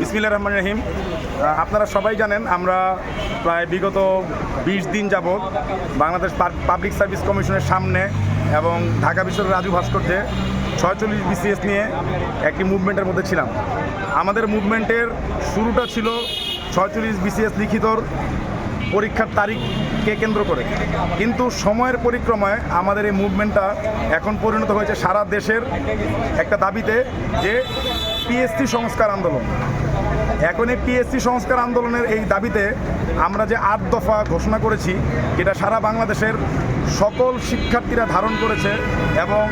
বিসমিল্লা রহমান রহিম। আপনারা সবাই জানেন, আমরা প্রায় বিগত বিশ দিন যাবৎ বাংলাদেশ পাবলিক সার্ভিস কমিশনের সামনে এবং ঢাকা বিশ্বর রাজু ভাস্কর্যে ছয়চল্লিশ বিসিএস নিয়ে একটি মুভমেন্টের মধ্যে ছিলাম। আমাদের মুভমেন্টের শুরুটা ছিল ছয়চল্লিশ বিসিএস লিখিতর পরীক্ষার তারিখকে কেন্দ্র করে। কিন্তু সময়ের পরিক্রমায় আমাদের এই মুভমেন্টটা এখন পরিণত হয়েছে সারা দেশের একটা দাবিতে যে পিএসসি সংস্কার আন্দোলন। এখন এই পিএসসি সংস্কার আন্দোলনের এই দাবিতে আমরা যে আট দফা ঘোষণা করেছি এটা সারা বাংলাদেশের সকল শিক্ষার্থীরা ধারণ করেছে এবং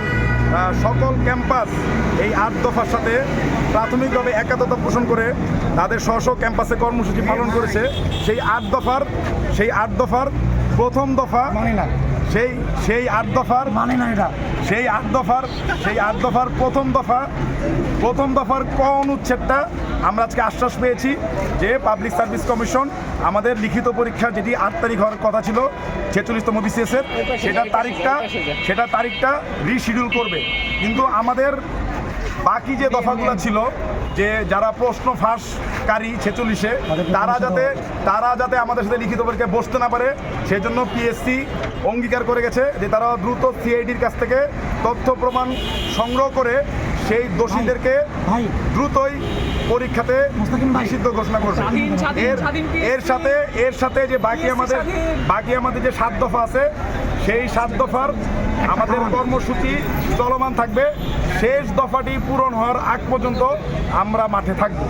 সকল ক্যাম্পাস এই আট দফার সাথে প্রাথমিকভাবে একাত্মতা পোষণ করে তাদের স্ব স্ব ক্যাম্পাসে কর্মসূচি পালন করেছে। সেই আট দফার সেই আট দফার প্রথম দফা মানে না। সেই সেই আট দফার মানে না এটা। সেই আট দফার সেই আট দফার প্রথম দফা প্রথম দফার ক অনুচ্ছেদটা আমরা আজকে আশ্বাস পেয়েছি যে পাবলিক সার্ভিস কমিশন আমাদের লিখিত পরীক্ষা যেটি আট তারিখ হওয়ার কথা ছিল ছেচল্লিশতম বিসিএসের সেটা তারিখটা সেটা তারিখটা রিশিডিউল করবে। কিন্তু আমাদের বাকি যে দফাগুলো ছিল যে যারা প্রশ্ন ফাঁসকারী ছেচল্লিশে তারা যাতে তারা যাতে আমাদের সাথে লিখিত পরীক্ষায় বসতে না পারে সেজন্য পিএসসি অঙ্গীকার করে গেছে যে তারা দ্রুত সিআইডির কাছ থেকে তথ্য প্রমাণ সংগ্রহ করে সেই দোষীদেরকে দ্রুতই পরীক্ষাতে নিষিদ্ধ ঘোষণা করবে। এর সাথে এর সাথে যে বাকি আমাদের বাকি আমাদের যে সাত দফা আছে সেই সাত দফার আমাদের কর্মসূচি চলমান থাকবে। শেষ দফাটি পূরণ হওয়ার আগ পর্যন্ত আমরা মাঠে থাকব।